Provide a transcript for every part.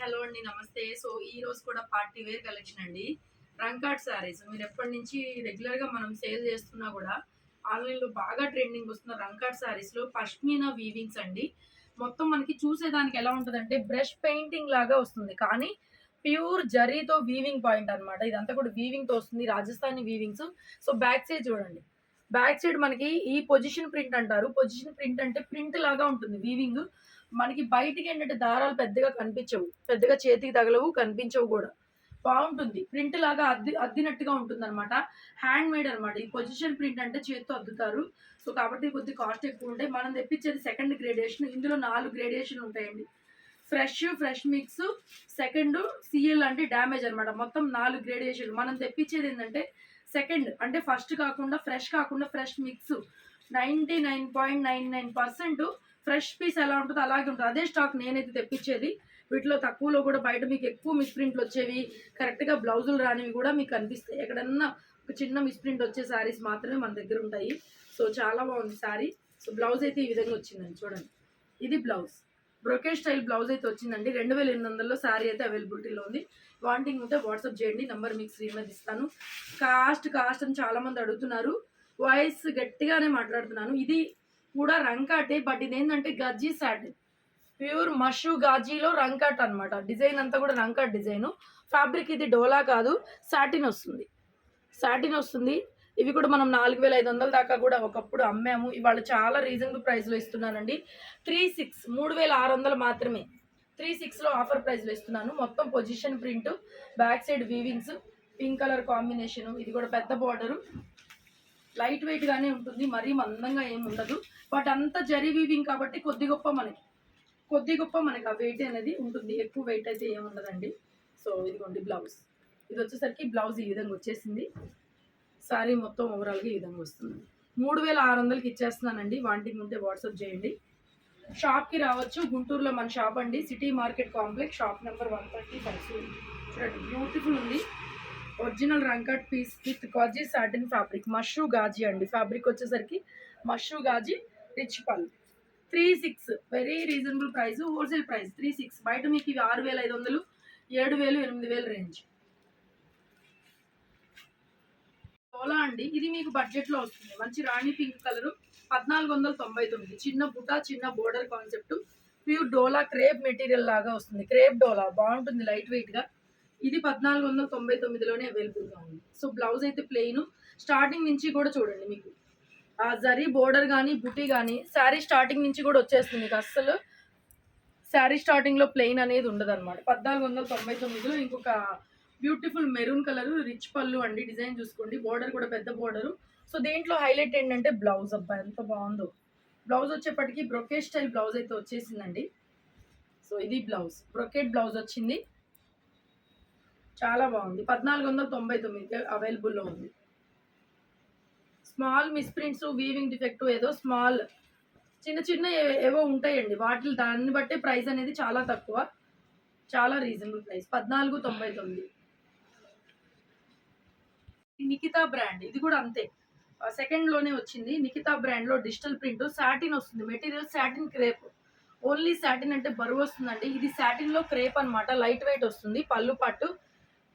Hello అండి నమస్తే. So ఈ రోజు కూడా పార్టీ వేర్ కలెక్షన్ అండి. రంకాట్ శారీస్ మీరు ఎప్పటి నుంచి రెగ్యులర్గా మనం సేల్ చేస్తున్నా కూడా ఆన్లైన్లో బాగా ట్రెండింగ్ వస్తున్న రంకాట్ శారీస్లో పష్మీనా వీవింగ్స్ అండి. మొత్తం మనకి చూసేదానికి ఎలా ఉంటుందంటే బ్రష్ పెయింటింగ్ లాగా వస్తుంది. కానీ ప్యూర్ జరీతో వీవింగ్ పాయింట్ అన్నమాట. ఇదంతా కూడా వీవింగ్తో వస్తుంది. Rajasthani weavings so back side చూడండి. బ్యాక్ సైడ్ మనకి ఈ పొజిషన్ ప్రింట్ అంటారు. పొజిషన్ ప్రింట్ అంటే ప్రింట్ లాగా ఉంటుంది వీవింగ్ మనకి బయటికి ఏంటంటే దారాలు పెద్దగా కనిపించవు. పెద్దగా చేతికి తగలవు కనిపించవు కూడా. బాగుంటుంది. ప్రింట్ లాగా అద్ది అద్దినట్టుగా ఉంటుంది అనమాట హ్యాండ్ మేడ్ అనమాట ఈ పొజిషన్ ప్రింట్ అంటే చేతితో అద్దుతారు. సో కాబట్టి కొద్ది కాస్ట్ ఎక్కువ ఉంటాయి మనం తెప్పించేది సెకండ్ గ్రేడేషన్ ఇందులో నాలుగు గ్రేడేషన్ ఉంటాయండి. Fresh fresh mix second CL అంటే డ్యామేజ్ అనమాట మొత్తం నాలుగు గ్రేడేషన్ మనం తెప్పించేది ఏంటంటే సెకండ్ అంటే ఫస్ట్ కాకుండా ఫ్రెష్ కాకుండా fresh mix ninety nine point nine nine percent fresh piece ఎలా ఉంటుందో అలాగే ఉంటుంది. అదే స్టాక్ నేనైతే తెప్పించేది. వీటిలో తక్కువలో కూడా బయట మీకు ఎక్కువ మిస్ప్రింట్లు వచ్చేవి. కరెక్ట్గా బ్లౌజులు రానివి కూడా మీకు కనిపిస్తాయి ఎక్కడన్నా ఒక చిన్న మిస్ప్రింట్ వచ్చే శారీస్ మాత్రమే మన దగ్గర ఉంటాయి. సో చాలా బాగుంది శారీ సో బ్లౌజ్ అయితే ఈ విధంగా వచ్చిందండి. చూడండి. ఇది బ్లౌజ్. బ్రొకే స్టైల్ బ్లౌజ్ అయితే వచ్చిందండి. రెండు వేల ఎనిమిది వందల్లో శారీ అయితే అవైలబిలిటీలో ఉంది. వాంటింగ్ ఉంటే వాట్సాప్ చేయండి. నెంబర్ మీకు స్క్రీన్ మీద ఇస్తాను. కాస్ట్ కాస్ట్ అని చాలామంది అడుగుతున్నారు. వాయిస్ గట్టిగానే మాట్లాడుతున్నాను. ఇది కూడా రంకాటే బట్ ఇది ఏంటంటే గజ్జీ సాటిన్ ప్యూర్ మషు గాజీలో రంకాట్ అనమాట డిజైన్ అంతా కూడా రంకాట్ డిజైన్. ఫ్యాబ్రిక్ ఇది డోలా కాదు సాటిన్ వస్తుంది. సాటిన్ వస్తుంది. ఇవి కూడా మనం నాలుగు వేల ఐదు వందల దాకా కూడా ఒకప్పుడు అమ్మాము. ఇవాళ చాలా రీజనబుల్ ప్రైస్లో ఇస్తున్నానండి. త్రీ సిక్స్ మూడు వేల ఆరు వందలు మాత్రమే. త్రీ సిక్స్లో ఆఫర్ ప్రైస్లో ఇస్తున్నాను. మొత్తం position print back side weavings pink colour combination. ఇది కూడా పెద్ద బార్డరు. లైట్ వెయిట్ గానే ఉంటుంది మరీ మందంగా ఏమి ఉండదు. బట్ అంత జరీ వీవింగ్ కాబట్టి కొద్ది గొప్ప మనకి కొద్ది గొప్ప మనకి ఆ వెయిట్ అనేది ఉంటుంది. ఎక్కువ వెయిట్ అయితే ఏమి ఉండదండి. సో ఇదిగోండి బ్లౌజ్. ఇది వచ్చేసరికి బ్లౌజ్ ఈ విధంగా వచ్చేసింది. సారీ మొత్తం ఓవరాల్గా ఈ విధంగా వస్తుంది. మూడు వేల ఆరు వందలకి ఇచ్చేస్తున్నానండి. వాంటింగ్ ఉంటే వాట్సాప్ చేయండి. షాప్కి రావచ్చు. గుంటూరులో మన షాప్ అండి. City market complex. Shop number one thirty five. చూడండి బ్యూటిఫుల్ ఉంది. Original rangkat piece with gaji satin fabric. Mashru gaji అండి. ఫ్యాబ్రిక్ వచ్చేసరికి మష్రూ గాజీ రిచ్ పల్ three six very reasonable price wholesale price three six. బయట మీకు ఇవి ఆరు వేల ఐదు వందలు ఏడు వేలు ఎనిమిది వేలు రేంజ్. డోలా అండి. ఇది మీకు బడ్జెట్లో వస్తుంది. మంచి రాణి పింక్ కలర్ పద్నాలుగు వందల తొంభై తొమ్మిది. చిన్న బుటా చిన్న border concept. Pure dola crepe material లాగా వస్తుంది. క్రేప్ డోలా బాగుంటుంది లైట్ వెయిట్గా. ఇది పద్నాలుగు వందల తొంభై తొమ్మిదిలోనే అవైలబుల్గా ఉంది. సో బ్లౌజ్ అయితే ప్లెయిన్ స్టార్టింగ్ నుంచి కూడా చూడండి మీకు. ఆ జరీ బోర్డర్ కానీ బుటీ కానీ శారీ స్టార్టింగ్ నుంచి కూడా వచ్చేస్తుంది మీకు. అస్సలు శారీ స్టార్టింగ్లో ప్లెయిన్ అనేది ఉండదు అనమాట పద్నాలుగు వందల తొంభై తొమ్మిదిలో ఇంకొక బ్యూటిఫుల్ మెరూన్ కలర్ రిచ్ పళ్ళు అండి డిజైన్ చూసుకోండి. బోర్డర్ కూడా పెద్ద బోర్డరు సో దేంట్లో హైలైట్ ఏంటంటే బ్లౌజ్ అబ్బా ఎంత బాగుందో. బ్లౌజ్ వచ్చేప్పటికి బ్రొకేట్ స్టైల్ బ్లౌజ్ అయితే వచ్చేసిందండి. సో ఇది బ్లౌజ్ బ్రొకేట్ బ్లౌజ్ వచ్చింది. చాలా బాగుంది. పద్నాలుగు వందల తొంభై తొమ్మిది అవైలబుల్లో ఉంది. స్మాల్ మిస్ప్రింట్స్ వీవింగ్ డిఫెక్ట్ ఏదో స్మాల్ చిన్న చిన్న ఏవో ఉంటాయండి. వాటి దాన్ని బట్టే ప్రైస్ అనేది చాలా తక్కువ. చాలా రీజనబుల్ ప్రైస్ పద్నాలుగు తొంభై తొమ్మిది. నికితా బ్రాండ్ ఇది కూడా అంతే. సెకండ్లోనే వచ్చింది. నికితా బ్రాండ్లో డిజిటల్ ప్రింట్. సాటిన్ వస్తుంది. Material satin crepe. Only satin అంటే బరువు వస్తుందండి. ఇది సాటిన్లో క్రేప్ అన్నమాట. లైట్ వెయిట్ వస్తుంది. పళ్ళు పట్టు.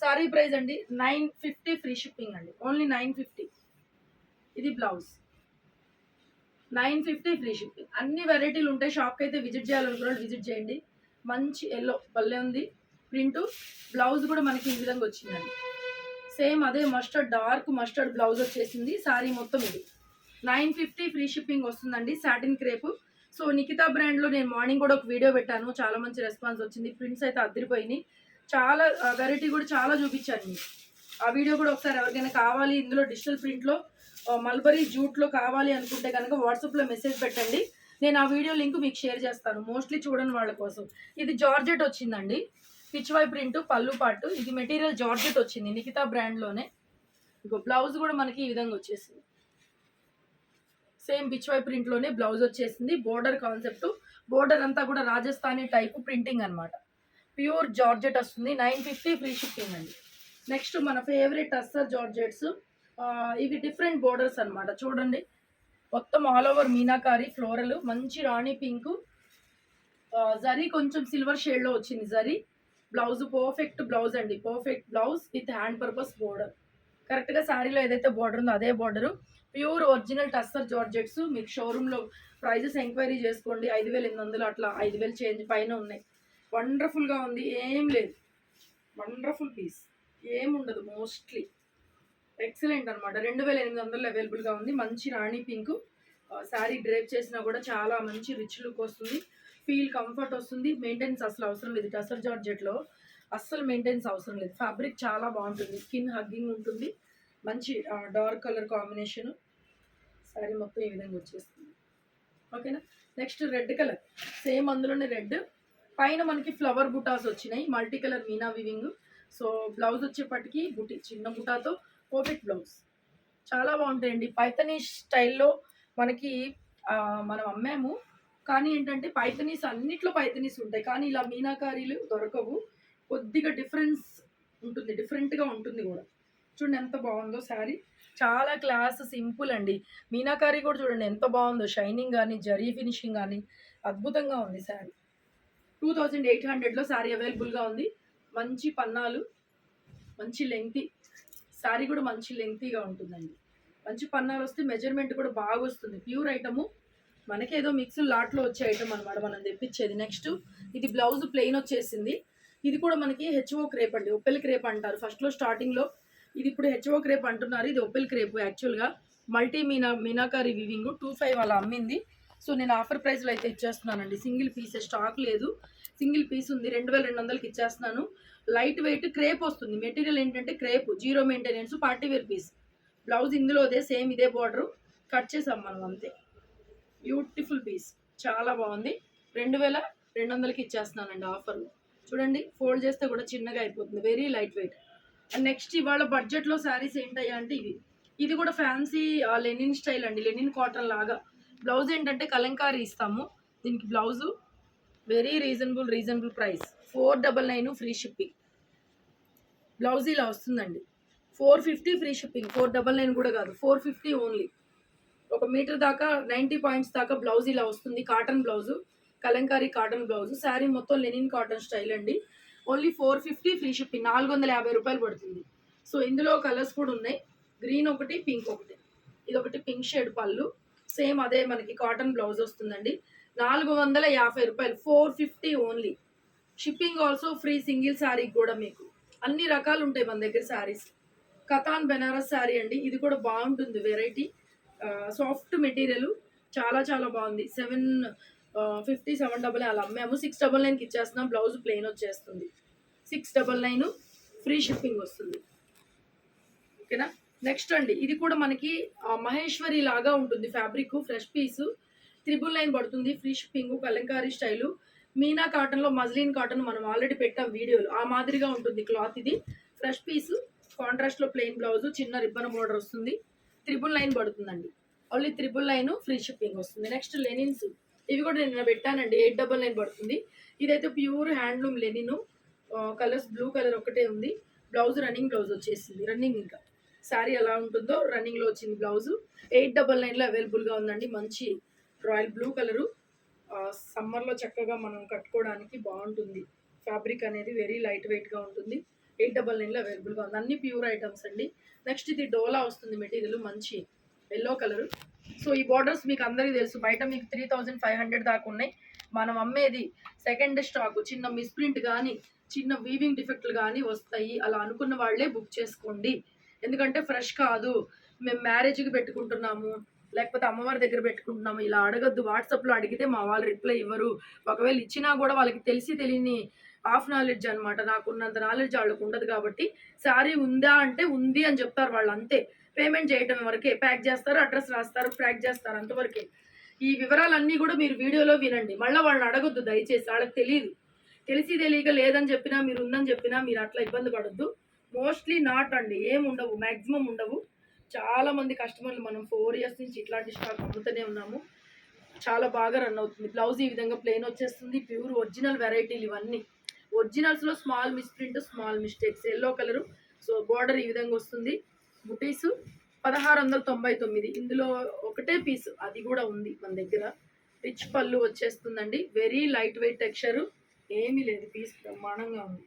సారీ ప్రైస్ అండి నైన్ ఫిఫ్టీ ఫ్రీ షిప్పింగ్ అండి. Only nine fifty. ఇది blouse. Nine fifty free shipping. అన్ని వెరైటీలు ఉంటాయి. షాప్కి అయితే విజిట్ చేయాలనుకున్నాడు విజిట్ చేయండి. మంచి ఎల్లో భలే ఉంది. ప్రింట్ బ్లౌజ్ కూడా మనకి ఈ విధంగా వచ్చిందండి. సేమ్ అదే మస్టర్డ్ డార్క్ మస్టర్డ్ బ్లౌజ్ వచ్చేసింది. సారీ మొత్తం ఇది. నైన్ ఫిఫ్టీ ఫ్రీ షిప్పింగ్ వస్తుందండి సాటిన్ క్రేప్. సో నిఖితా బ్రాండ్లో నేను మార్నింగ్ కూడా ఒక వీడియో పెట్టాను. చాలా మంచి రెస్పాన్స్ వచ్చింది. ప్రింట్స్ అయితే అదిరిపోయినాయి చాలా వెరైటీ కూడా చాలా చూపించాను మీకు ఆ వీడియో కూడా ఒకసారి ఎవరికైనా కావాలి ఇందులో డిజిటల్ ప్రింట్లో మల్బరీ జూట్లో కావాలి అనుకుంటే కనుక వాట్సాప్లో మెసేజ్ పెట్టండి. నేను ఆ వీడియో లింక్ మీకు షేర్ చేస్తాను. మోస్ట్లీ చూడని వాళ్ళ కోసం. ఇది జార్జెట్ వచ్చిందండి. పిచ్వాయ్ ప్రింట్ పళ్ళు పాటు. ఇది మెటీరియల్ జార్జెట్ వచ్చింది నిఖితా బ్రాండ్లోనే ఇంకో బ్లౌజ్ కూడా మనకి ఈ విధంగా వచ్చేసింది. సేమ్ పిచ్వాయ్ ప్రింట్లోనే బ్లౌజ్ వచ్చేసింది. బోర్డర్ కాన్సెప్ట్ బోర్డర్ అంతా కూడా రాజస్థానీ టైప్ ప్రింటింగ్ అనమాట ప్యూర్ జార్జెట్ వస్తుంది. నైన్ ఫిఫ్టీ ఫ్రీ షిప్పింగ్ అండి. నెక్స్ట్ మన ఫేవరెట్ అస్సర్ జార్జెట్స్. ఇవి డిఫరెంట్ బోర్డర్స్ అనమాట చూడండి. మొత్తం ఆల్ ఓవర్ మీనాకారి ఫ్లోరల్ మంచి రాణి పింక్. జరీ కొంచెం సిల్వర్ షేడ్లో వచ్చింది జరీ. బ్లౌజ్ పర్ఫెక్ట్ బ్లౌజ్ అండి. Perfect blouse with hand purpose border కరెక్ట్గా శారీలో ఏదైతే బోర్డర్ ఉందో అదే border pure original tussar georgettes. మీకు షోరూంలో ప్రైజెస్ ఎంక్వైరీ చేసుకోండి. ఐదు వేల ఎనిమిది వందలు అట్లా ఐదు వేలు చేంజ్ పైన ఉన్నాయి. వండర్ఫుల్గా ఉంది. ఏం లేదు. వండర్ఫుల్ పీస్ ఏముండదు మోస్ట్లీ ఎక్సలెంట్ అనమాట రెండు వేల ఎనిమిది వందలు అవైలబుల్గా ఉంది. మంచి రాణి పింక్ శారీ డ్రేప్ చేసినా కూడా చాలా మంచి రిచ్ లుక్ వస్తుంది. ఫీల్ కంఫర్ట్ వస్తుంది. మెయింటెనెన్స్ అసలు అవసరం లేదు. టసర్ జార్జెట్లో అస్సలు మెయింటెనెన్స్ అవసరం లేదు. ఫ్యాబ్రిక్ చాలా బాగుంటుంది. స్కిన్ హగ్గింగ్ ఉంటుంది. మంచి డార్క్ కలర్ కాంబినేషన్ శారీ మొత్తం ఈ విధంగా వచ్చేస్తుంది. ఓకేనా నెక్స్ట్ రెడ్ కలర్ సేమ్ అందులోనే రెడ్ పైన మనకి ఫ్లవర్ బుటాస్ వచ్చినాయి. Multi colour meena weaving so blouse వచ్చేప్పటికి బుటి చిన్న బుటాతో పర్ఫెక్ట్ బ్లౌజ్ చాలా బాగుంటాయండి. పైతనీ స్టైల్లో మనకి మనం అమ్మాము. కానీ ఏంటంటే పైతనీస్ అన్నిట్లో పైతనీస్ ఉంటాయి. కానీ ఇలా మీనాకారీలు దొరకవు. కొద్దిగా డిఫరెన్స్ ఉంటుంది. డిఫరెంట్గా ఉంటుంది కూడా. చూడండి ఎంత బాగుందో శారీ. చాలా క్లాస్ సింపుల్ అండి. మీనాకారీ కూడా చూడండి ఎంత బాగుందో. షైనింగ్ కానీ జరీ ఫినిషింగ్ కానీ అద్భుతంగా ఉంది శారీ. టూ థౌజండ్ ఎయిట్ హండ్రెడ్లో శారీ అవైలబుల్గా ఉంది. మంచి పన్నాలు మంచి లెంగ్తీ. శారీ కూడా మంచి లెంగ్తీగా ఉంటుందండి. మంచి పన్నాలు వస్తే మెజర్మెంట్ కూడా బాగా వస్తుంది. Pure item. మనకేదో మిక్స్ లాట్లో వచ్చే ఐటమ్ అనమాట మనం తెప్పించేది. నెక్స్ట్ ఇది బ్లౌజ్ ప్లెయిన్ వచ్చేసింది. ఇది కూడా మనకి హెచ్ఓ క్రేప్ అండి. ఒప్పెల్ క్రేప్ అంటారు. ఫస్ట్లో స్టార్టింగ్లో ఇది ఇప్పుడు హెచ్ఓ క్రేప్ అంటున్నారు. ఇది ఒప్పెల్ క్రేప్ యాక్చువల్గా. Multi meena meenakari weaving two five అలా అమ్మింది. సో నేను ఆఫర్ ప్రైస్లో అయితే ఇచ్చేస్తున్నానండి. సింగిల్ పీస్ స్టాక్ లేదు. సింగిల్ పీస్ ఉంది. రెండు వేల రెండు వందలకి ఇచ్చేస్తున్నాను. లైట్ వెయిట్ క్రేప్ వస్తుంది. మెటీరియల్ ఏంటంటే crepe zero maintenance party wear piece. Blouse ఇందులో అదే సేమ్ ఇదే బార్డరు. కట్ చేసాం మనం అంతే. Beautiful piece. చాలా బాగుంది. రెండు వేల రెండు వందలకి ఇచ్చేస్తున్నానండి ఆఫర్లో. చూడండి ఫోల్డ్ చేస్తే కూడా చిన్నగా అయిపోతుంది. Very light weight. And next ఇవాళ బడ్జెట్లో శారీస్ ఏంటయ్యా అంటే ఇవి. ఇది కూడా ఫ్యాన్సీ లెనిన్ స్టైల్ అండి. లెనిన్ కాటన్ లాగా. బ్లౌజ్ ఏంటంటే కలంకారీ ఇస్తాము. దీనికి blouse very reasonable reasonable price. Four double nine free shipping. Blouse ఇలా వస్తుందండి. Four fifty free shipping. Four double nine కూడా కాదు ఫోర్ ఫిఫ్టీ ఓన్లీ. ఒక మీటర్ దాకా నైంటీ పాయింట్స్ దాకా బ్లౌజ్ ఇలా వస్తుంది. Cotton blouse kalamkari cotton blouse. Sari మొత్తం లెనిన్ కాటన్ స్టైల్ అండి. Only four fifty free shipping. నాలుగు వందల యాభై రూపాయలు పడుతుంది. సో ఇందులో కలర్స్ కూడా ఉన్నాయి. గ్రీన్ ఒకటి పింక్ ఒకటి. ఇది ఒకటి పింక్ షేడ్ పళ్ళు. సేమ్ అదే మనకి కాటన్ బ్లౌజ్ వస్తుందండి. నాలుగు వందల యాభై రూపాయలు four fifty only. Shipping also free single sari కూడా మీకు. అన్ని రకాలు ఉంటాయి మన దగ్గర శారీస్ కథాన్ బెనారస్ శారీ అండి. ఇది కూడా బాగుంటుంది వెరైటీ సాఫ్ట్ మెటీరియల్ చాలా చాలా బాగుంది. సెవెన్ ఫిఫ్టీ సెవెన్ డబల్ అలా అమ్మాము. సిక్స్ డబల్ నైన్కి ఇచ్చేస్తున్నాం. బ్లౌజ్ ప్లెయిన్ వచ్చేస్తుంది. Six double nine free shipping వస్తుంది. ఓకేనా నెక్స్ట్ అండి ఇది కూడా మనకి మహేశ్వరి లాగా ఉంటుంది fabric fresh piece. Triple line పడుతుంది free shipping kalamkari style. Meena కాటన్లో మజ్లిన్ కాటన్ మనం ఆల్రెడీ పెట్టాం వీడియోలు. ఆ మాదిరిగా ఉంటుంది క్లాత్ ఇది. ఫ్రెష్ పీస్ కాంట్రాస్ట్లో ప్లెయిన్ బ్లౌజ్ చిన్న రిబ్బన్ బోర్డర్ వస్తుంది. త్రిబుల్ లైన్ పడుతుందండి. Only triple line free shipping వస్తుంది. నెక్స్ట్ లెనిన్స్ ఇవి కూడా నేను పెట్టానండి ఎయిట్ డబల్ నైన్ పడుతుంది. ఇదైతే pure handloom linen colours blue colour ఒకటే ఉంది. బ్లౌజ్ రన్నింగ్ బ్లౌజ్ వచ్చేసింది రన్నింగ్ ఇంకా. శారీ ఎలా ఉంటుందో రన్నింగ్లో వచ్చింది బ్లౌజ్. ఎయిట్ డబల్ నైన్లో అవైలబుల్గా ఉందండి. మంచి రాయల్ బ్లూ కలరు. సమ్మర్లో చక్కగా మనం కట్టుకోవడానికి బాగుంటుంది. ఫ్యాబ్రిక్ అనేది వెరీ లైట్ వెయిట్గా ఉంటుంది. ఎయిట్ డబల్ నైన్లో అవైలబుల్గా ఉంది. అన్ని ప్యూర్ ఐటమ్స్ అండి. నెక్స్ట్ ఇది డోలా వస్తుంది మెటీరియల్. మంచి ఎల్లో కలర్. సో ఈ బార్డర్స్ మీకు అందరికీ తెలుసు. బయట మీకు త్రీ థౌజండ్ ఫైవ్ హండ్రెడ్ దాకా ఉన్నాయి. మనం అమ్మేది సెకండ్ స్టాక్. చిన్న మిస్ప్రింట్ కానీ చిన్న వీవింగ్ డిఫెక్ట్లు కానీ వస్తాయి. అలా అనుకున్న వాళ్ళే బుక్ చేసుకోండి. ఎందుకంటే ఫ్రెష్ కాదు. మేము మ్యారేజ్కి పెట్టుకుంటున్నాము. లేకపోతే అమ్మవారి దగ్గర పెట్టుకుంటున్నాము. ఇలా అడగద్దు. వాట్సాప్లో అడిగితే మా వాళ్ళు రిప్లై ఇవ్వరు. ఒకవేళ ఇచ్చినా కూడా వాళ్ళకి తెలిసి తెలియని హాఫ్ నాలెడ్జ్ అనమాట నాకున్నంత నాలెడ్జ్ వాళ్ళకు ఉండదు కాబట్టి శారీ ఉందా అంటే ఉంది అని చెప్తారు వాళ్ళు అంతే. పేమెంట్ చేయటం వరకే. ప్యాక్ చేస్తారు అడ్రస్ రాస్తారు ప్యాక్ చేస్తారు అంతవరకే. ఈ వివరాలన్నీ కూడా మీరు వీడియోలో వినండి. మళ్ళీ వాళ్ళని అడగొద్దు. దయచేసి వాళ్ళకి తెలియదు తెలిసి తెలియక లేదని చెప్పినా మీరు ఉందని చెప్పినా మీరు అట్లా ఇబ్బంది పడద్దు. మోస్ట్లీ నాట్ అండి. ఏం ఉండవు. మ్యాక్సిమం ఉండవు. చాలా మంది కస్టమర్లు మనం ఫోర్ ఇయర్స్ నుంచి ఇట్లాంటి స్టాక్ అమ్ముతూనే ఉన్నాము. చాలా బాగా రన్ అవుతుంది. బ్లౌజ్ ఈ విధంగా ప్లెయిన్ వచ్చేస్తుంది. ప్యూర్ ఒరిజినల్ వెరైటీలు ఇవన్నీ. ఒరిజినల్స్లో small misprint small mistakes yellow colour so border ఈ విధంగా వస్తుంది. బుటీసు పదహారు వందల తొంభై తొమ్మిది. ఇందులో ఒకటే పీస్ అది కూడా ఉంది మన దగ్గర. రిచ్ పళ్ళు వచ్చేస్తుందండి. వెరీ లైట్ వెయిట్ టెక్స్చరు ఏమీ లేదు. పీస్ బ్రహ్మాండంగా ఉంది.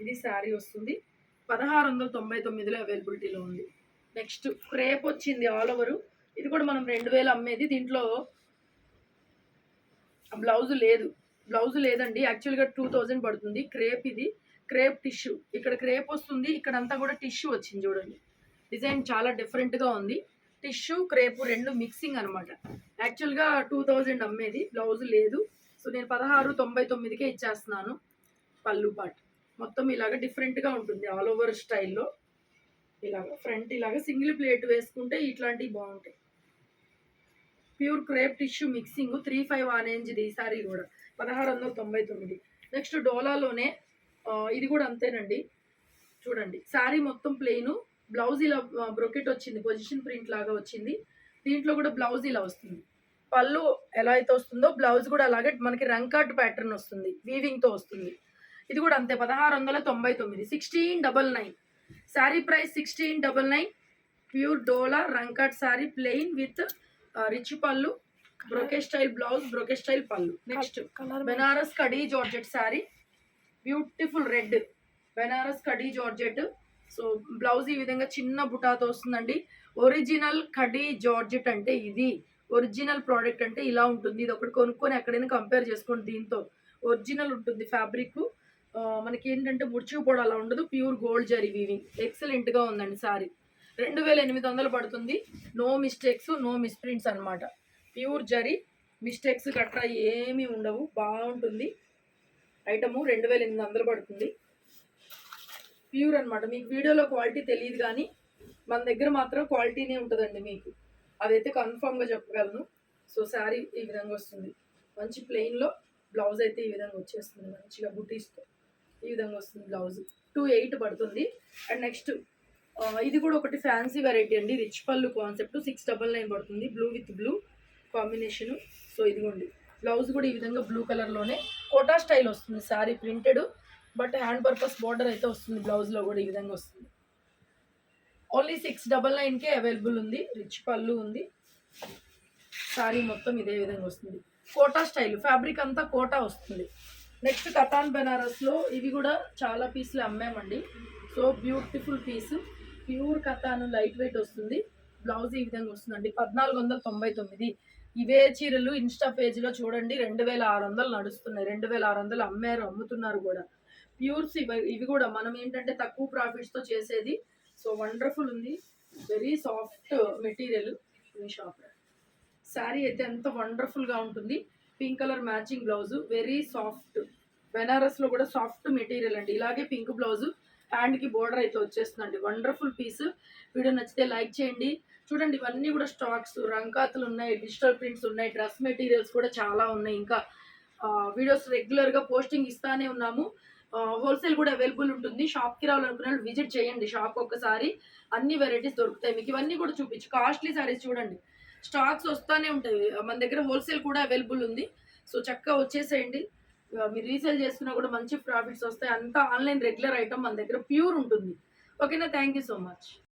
ఇది శారీ వస్తుంది. పదహారు వందల తొంభై తొమ్మిదిలో అవైలబిలిటీలో ఉంది. నెక్స్ట్ క్రేప్ వచ్చింది ఆల్ ఓవర్ ఇది కూడా మనం రెండు వేలు అమ్మేది. దీంట్లో బ్లౌజ్ లేదు. బ్లౌజ్ లేదండి. యాక్చువల్గా టూ థౌజండ్ పడుతుంది. క్రేప్ ఇది. క్రేప్ టిష్యూ ఇక్కడ క్రేప్ వస్తుంది. ఇక్కడ అంతా కూడా టిష్యూ వచ్చింది చూడండి. డిజైన్ చాలా డిఫరెంట్గా ఉంది. టిష్యూ క్రేప్ రెండు మిక్సింగ్ అనమాట యాక్చువల్గా టూ థౌజండ్ అమ్మేది. బ్లౌజ్ లేదు. సో నేను పదహారు తొంభై తొమ్మిదికే ఇచ్చేస్తున్నాను. పళ్ళు పాట్. మొత్తం ఇలాగ డిఫరెంట్గా ఉంటుంది ఆల్ ఓవర్ స్టైల్లో ఇలాగ ఫ్రంట్ ఇలాగ సింగిల్ ప్లేట్ వేసుకుంటే ఇట్లాంటివి బాగుంటాయి. Pure crepe tissue mixing three five ఆనేంజ్ది ఈ సారీ కూడా పదహారు వందల తొంభై తొమ్మిది. నెక్స్ట్ డోలాలోనే ఇది కూడా అంతేనండి. చూడండి శారీ మొత్తం ప్లెయిన్ బ్లౌజ్ ఇలా బ్రొకెట్ వచ్చింది పొజిషన్ ప్రింట్ లాగా వచ్చింది. దీంట్లో కూడా బ్లౌజ్ ఇలా వస్తుంది. పళ్ళు ఎలా అయితే వస్తుందో బ్లౌజ్ కూడా అలాగే మనకి రంకాట్ ప్యాటర్న్ వస్తుంది వీవింగ్తో వస్తుంది. ఇది కూడా అంతే పదహారు వందల తొంభై తొమ్మిది. Sixteen double nine sari price sixteen double nine pure dola rangkat sari plain with rich pallu brocade style blouse brocade style pallu next Banaras kadi georgette sari beautiful red Banaras kadi georgette so blouse ఈ విధంగా చిన్న బుటాతో వస్తుందండి original khadi georgette అంటే ఇది. Original product అంటే ఇలా ఉంటుంది. ఇది ఒకటి కొనుక్కొని ఎక్కడైనా కంపేర్ చేసుకోండి దీంతో. ఒరిజినల్ ఉంటుంది ఫ్యాబ్రిక్ మనకి ఏంటంటే ముడిచిపోవడం అలా ఉండదు. Pure gold zari weaving. ఎక్సలెంట్గా ఉందండి సారీ. రెండు వేల ఎనిమిది వందలు పడుతుంది. నో మిస్టేక్స్ నో మిస్ప్రింట్స్ అనమాట ప్యూర్ జరీ. మిస్టేక్స్ గట్రా ఏమీ ఉండవు. బాగుంటుంది. ఐటము రెండు వేల ఎనిమిది వందలు పడుతుంది. ప్యూర్ అన్నమాట. మీకు వీడియోలో క్వాలిటీ తెలియదు కానీ మన దగ్గర మాత్రం క్వాలిటీనే ఉంటుందండి మీకు. అదైతే కన్ఫామ్గా చెప్పగలను. సో శారీ ఈ విధంగా వస్తుంది. మంచి ప్లెయిన్లో బ్లౌజ్ అయితే ఈ విధంగా వచ్చేస్తుంది. మంచిగా బుటీస్తో. ఈ విధంగా వస్తుంది బ్లౌజ్. టూ ఎయిట్ పడుతుంది. అండ్ నెక్స్ట్ ఇది కూడా ఒకటి ఫ్యాన్సీ వెరైటీ అండి. Rich pallu concept six double nine పడుతుంది. Blue with blue combination so ఇదిగోండి. బ్లౌజ్ కూడా ఈ విధంగా బ్లూ కలర్లోనే కోటా స్టైల్ వస్తుంది. Sari printed but hand purpose border అయితే వస్తుంది. బ్లౌజ్లో కూడా ఈ విధంగా వస్తుంది. ఓన్లీ సిక్స్ డబల్ నైన్కే అవైలబుల్ ఉంది. రిచ్ పళ్ళు ఉంది. శారీ మొత్తం ఇదే విధంగా వస్తుంది. కోటా స్టైల్ ఫ్యాబ్రిక్ అంతా కోటా వస్తుంది. నెక్స్ట్ కతాన్ బెనారస్లో ఇవి కూడా చాలా పీసులు అమ్మామండి. So beautiful piece. Pure katan light weight వస్తుంది. బ్లౌజ్ ఈ విధంగా వస్తుందండి. పద్నాలుగు వందల తొంభై తొమ్మిది. ఇవే చీరలు ఇన్స్టా పేజ్లో చూడండి. రెండు వేల ఆరు వందలు నడుస్తున్నాయి. రెండు వేల ఆరు వందలు అమ్మారు అమ్ముతున్నారు కూడా. ప్యూర్స్ ఇవి ఇవి కూడా మనం ఏంటంటే తక్కువ ప్రాఫిట్స్తో చేసేది. సో వండర్ఫుల్ ఉంది. వెరీ సాఫ్ట్ మెటీరియల్ మీ షాప్ శారీ అయితే ఎంత వండర్ఫుల్గా ఉంటుంది. Pink colour matching blouse very soft బెనారస్లో కూడా సాఫ్ట్ మెటీరియల్ అండి. ఇలాగే పింక్ బ్లౌజ్ హ్యాండ్కి బోర్డర్ అయితే వచ్చేస్తుందండి. వండర్ఫుల్ పీస్ వీడియో నచ్చితే లైక్ చేయండి. చూడండి ఇవన్నీ కూడా స్టాక్స్ రంకాతులు ఉన్నాయి డిజిటల్ ప్రింట్స్ ఉన్నాయి డ్రెస్ మెటీరియల్స్ కూడా చాలా ఉన్నాయి. ఇంకా వీడియోస్ రెగ్యులర్గా పోస్టింగ్ ఇస్తానే ఉన్నాము. హోల్సేల్ కూడా అవైలబుల్ ఉంటుంది. షాప్కి రావాలనుకున్న వాళ్ళు విజిట్ చేయండి. షాప్ ఒక్కసారి అన్ని వెరైటీస్ దొరుకుతాయి. మీకు ఇవన్నీ కూడా చూపించు. కాస్ట్లీ సారీస్ చూడండి. స్టాక్స్ వస్తూనే ఉంటాయి. మన దగ్గర హోల్సేల్ కూడా అవైలబుల్ ఉంది. సో చక్కగా వచ్చేసేయండి. మీరు రీసేల్ చేసుకున్నా కూడా మంచి ప్రాఫిట్స్ వస్తాయి. అంతా ఆన్లైన్ రెగ్యులర్ ఐటమ్ మన దగ్గర ప్యూర్ ఉంటుంది. ఓకేనా? Thank you so much.